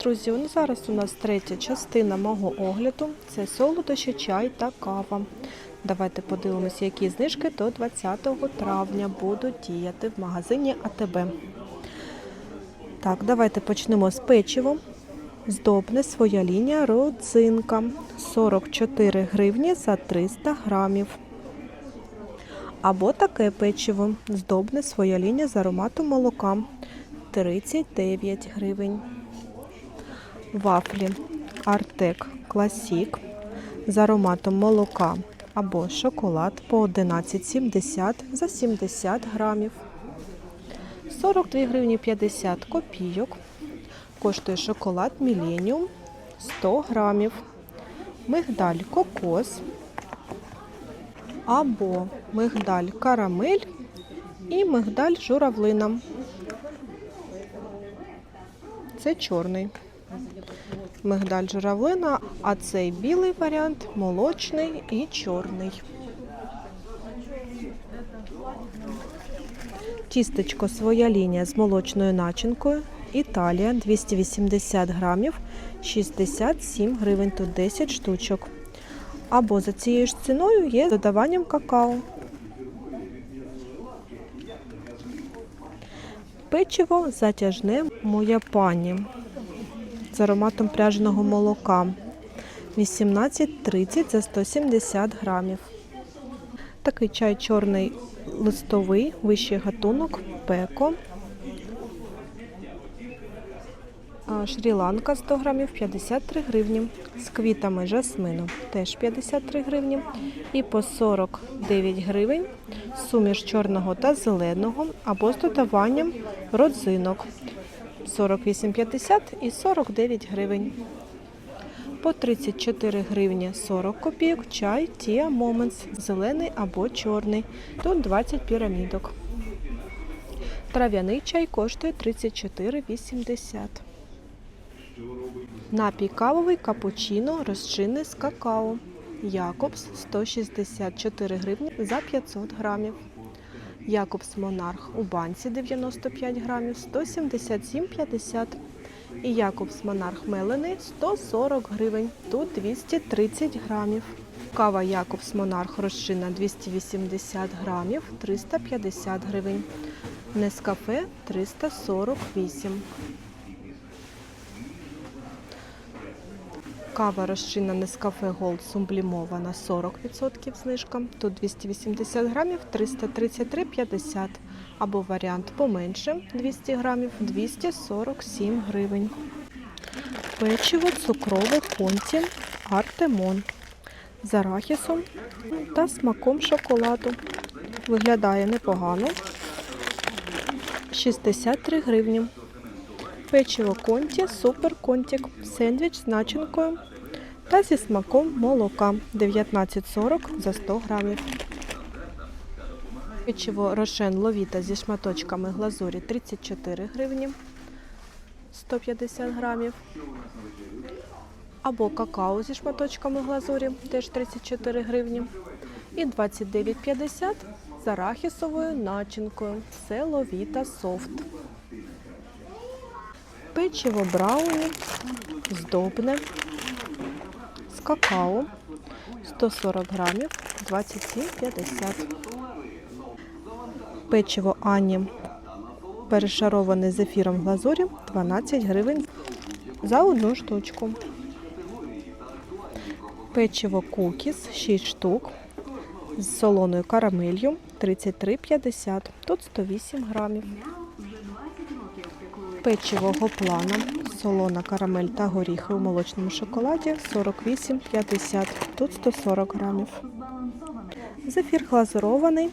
Друзі, зараз у нас третя частина мого огляду. Це солодощі, чай та кава. Давайте подивимося, які знижки до 20 травня будуть діяти в магазині АТБ. Так, давайте почнемо з печивом. Здобне своя лінія родзинка. 44 гривні за 300 грамів. Або таке печиво. Здобне своя лінія з ароматом молока. 39 гривень. Вафлі Артек Класік з ароматом молока або шоколад по 11,70 за 70 грамів. 42 гривні 50 копійок. Коштує шоколад Міленіум 100 грамів. Мигдаль кокос або мигдаль карамель і мигдаль журавлина. Це чорний. Мигдаль журавлина, а цей білий варіант молочний і чорний. Тістечко своя лінія з молочною начинкою. Італія 280 грамів, 67 гривень, тут 10 штучок. Або за цією ж ціною є з додаванням какао. Печиво затяжне моя пані з ароматом пряженого молока. 18,30 за 170 грамів. Такий чай чорний листовий, вищий гатунок, пеко. Шрі-Ланка 100 грамів 53 гривні. З квітами жасмину теж 53 гривні. І по 49 гривень суміш чорного та зеленого або з додаванням родзинок. 48,50 і 49 гривень. По 34 гривні 40 копійок чай Тія Моментс, зелений або чорний. Тут 20 пірамідок. Трав'яний чай коштує 34,80. Напій кавовий капучино розчинний з какао. Якобс 164 гривні за 500 грамів. Якобс Монарх у банці 95 грамів 177,50. І Якобс Монарх Мелений 140 гривень, тут 230 грамів. Кава Якобс Монарх розчина 280 грамів 350 гривень. Нескафе 348. Кава розчинна Нескафе Голд сублімована 40% знижка. Тут 280 грамів 333,50 або варіант поменше 200 грамів 247 гривень. Печиво цукрове конті Артемон з арахісом та смаком шоколаду. Виглядає непогано. 63 гривні. Печиво конті Супер Контік. Сендвіч з начинкою та зі смаком молока 19,40 за 100 грамів. Печиво Рошен Ловіта зі шматочками глазурі 34 гривні 150 грамів. Або какао зі шматочками глазурі теж 34 гривні. І 29,50 з арахісовою начинкою. Це Ловіта софт. Печиво брауні, здобне, з какао 140 грамів 27,50. Печиво Ані перешароване з ефіром глазурі 12 гривень за одну штучку. Печиво кукіс 6 штук з солоною карамелью 33,50. Тут 108 грамів. Печиво гоплана, солона карамель та горіхи у молочному шоколаді 48,50. Тут 140 грамів. Зефір глазурований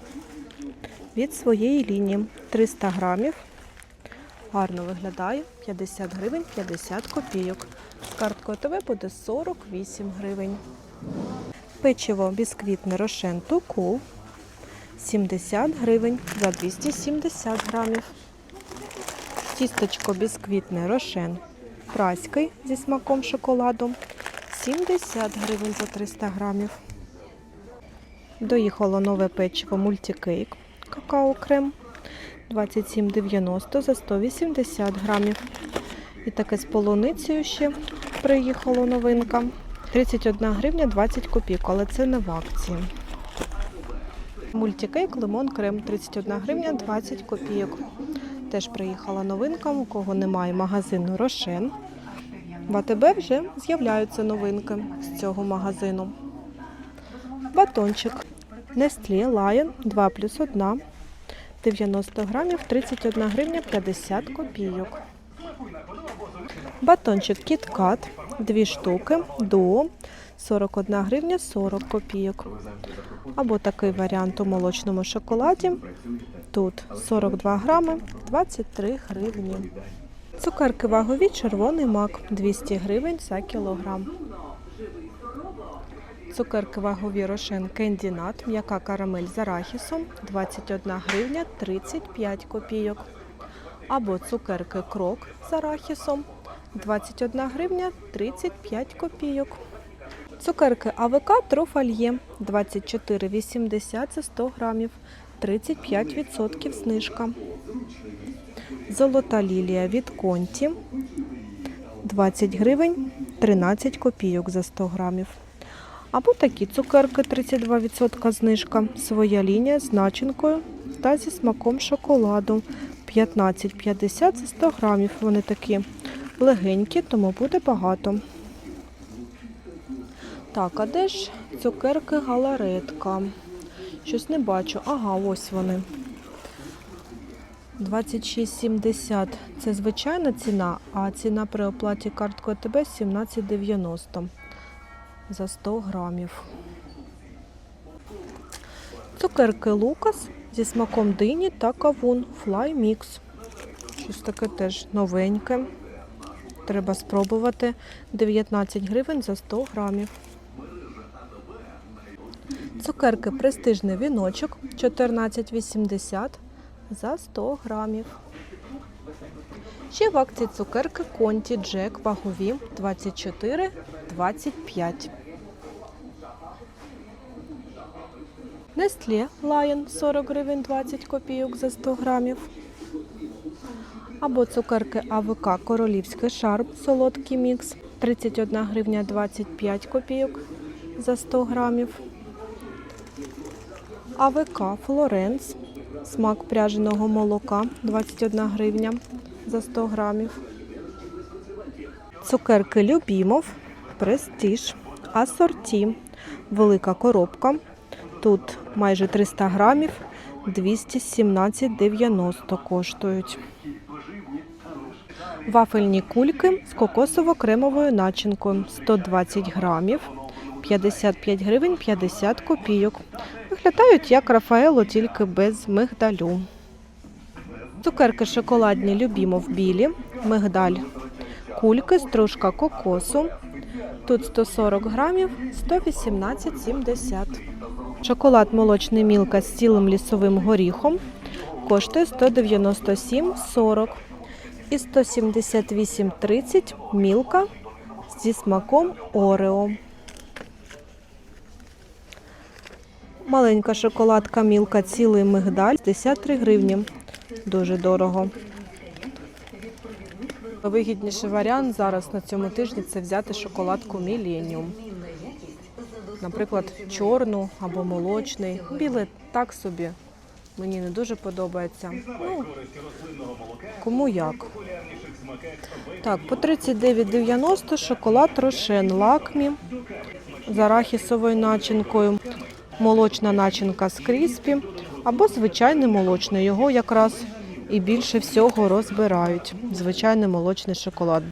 від своєї лінії 300 грамів. Гарно виглядає 50 гривень 50 копійок. З карткою ТВ буде 48 гривень. Печиво бісквітне Рошен Тукул 70 гривень за 270 грамів. Тістечко бісквітне Рошен праський зі смаком шоколаду 70 гривень за 300 грамів. Доїхало нове печиво мультикейк какао крем 27,90 за 180 грамів. І таке з полуницею ще приїхало новинка. 31 гривня 20 копійок, але це не в акції. Мультикейк лимон крем 31 гривня 20 копійок. Теж приїхала новинка, у кого немає магазину Рошен. В АТБ вже з'являються новинки з цього магазину. Батончик Nestlé Lion 2 плюс 1. 90 грамів 31 гривня 50 копійок. Батончик KitKat 2 штуки до 41 гривня 40 копійок. Або такий варіант у молочному шоколаді. Тут 42 грами 23 гривні. Цукерки вагові червоний мак 200 гривень за кілограм. Цукерки вагові рошен Nut, м'яка карамель з арахісом 21 гривня 35 копійок. Або цукерки крок з арахісом 21 гривня 35 копійок. Цукерки АВК Трофальє 24,80 за 100 грамів, 35% знижка. Золота лілія від Конті 20 гривень 13 копійок за 100 грамів. Або такі цукерки 32% знижка. Своя лінія з начинкою та зі смаком шоколаду 15,50 за 100 грамів. Вони такі легенькі, тому буде багато. Так, а де ж цукерки галаретка? Щось не бачу. Ага, ось вони. 26,70 це звичайна ціна, а ціна при оплаті карткою АТБ 17,90 за 100 грамів. Цукерки Лукас зі смаком дині та кавун Fly Mix. Щось таке теж новеньке. Треба спробувати 19 гривень за 100 грамів. Цукерки престижний віночок 14,80 за 100 грамів. Ще в акції цукерки Конті Джек вагові 24,25. Nestlé Lion 40 гривень 20 копійок за 100 грамів. Або цукерки АВК Королівський шарп солодкий мікс 31 гривня 25 копійок за 100 грамів. АВК Флоренс смак пряженого молока 21 гривня за 100 грамів. Цукерки Любімов, Престиж, Асорті, велика коробка. Тут майже 300 грамів, 217,90 коштують. Вафельні кульки з кокосово-кремовою начинкою 120 грамів, 55 гривень 50 копійок. Виглядають як Рафаело, тільки без мигдалю. Цукерки шоколадні Любімов білі, мигдаль, кульки, стружка кокосу. Тут 140 грамів, 118,70. Шоколад молочний мілка з цілим лісовим горіхом коштує 197,40 і 178,30 мілка зі смаком Орео. Маленька шоколадка мілка цілий мигдаль 53 гривні. Дуже дорого. Вигідніший варіант зараз на цьому тижні це взяти шоколадку Millennium. Наприклад, чорну або молочний. Білий так собі. Мені не дуже подобається. Ну, кому як. Так, по 39,90 шоколад Рошен Лакмі з арахісовою начинкою. Молочна начинка з кріспі або звичайний молочний. Його якраз і більше всього розбирають. Звичайний молочний шоколад.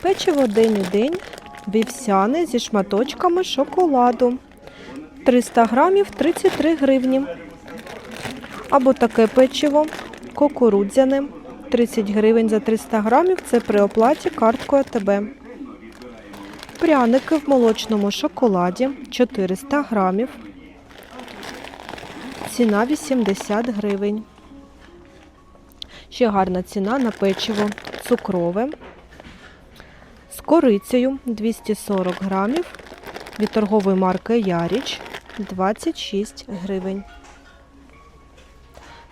Печиво день у день, вівсяне зі шматочками шоколаду. 300 грамів 33 гривні. Або таке печиво кукурудзяне 30 гривень за 300 грамів. Це при оплаті карткою АТБ. Пряники в молочному шоколаді 400 грамів. Ціна 80 гривень. Ще гарна ціна на печиво цукрове з корицею 240 грамів від торгової марки Яріч 26 гривень.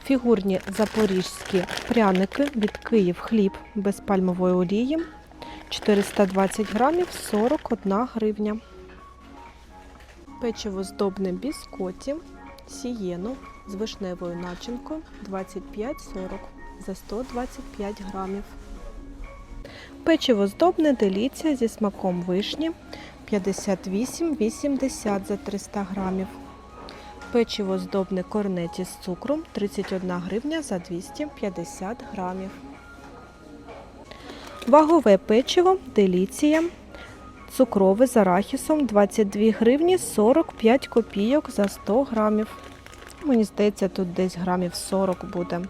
Фігурні запорізькі пряники від Київ хліб без пальмової олії 420 грамів 41 гривня. Печиво здобне біскоті сієну з вишневою начинкою 25-40 за 125 грамів. Печиво здобне деліція зі смаком вишні 58,80 за 300 грамів. Печиво здобне корнеті з цукром 31 гривня за 250 грамів. Вагове печиво деліція. Цукрове з арахісом 22 гривні 45 копійок за 100 грамів. Мені здається, тут десь грамів 40 буде.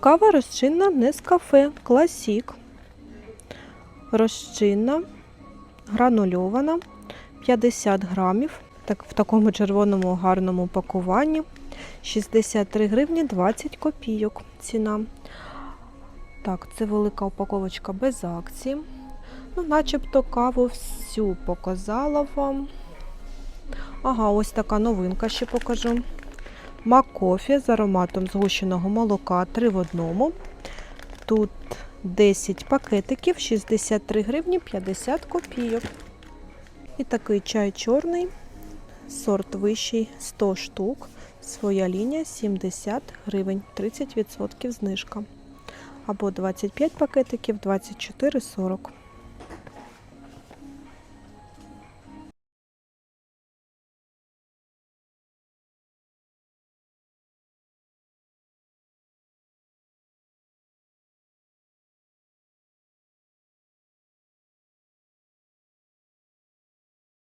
Кава розчинна Нескафе Класік. Розчинна, гранульована 50 грамів. Так, в такому червоному гарному пакуванні. 63 гривні 20 копійок ціна. Так, це велика упаковочка без акції. Ну, начебто каву всю показала вам. Ага, ось така новинка ще покажу. Макофі з ароматом згущеного молока 3 в одному. Тут 10 пакетиків, 63 гривні 50 копійок. І такий чай чорний, сорт вищий 100 штук. Своя лінія 70 гривень, 30% знижка. Або 25 пакетиків 24,40.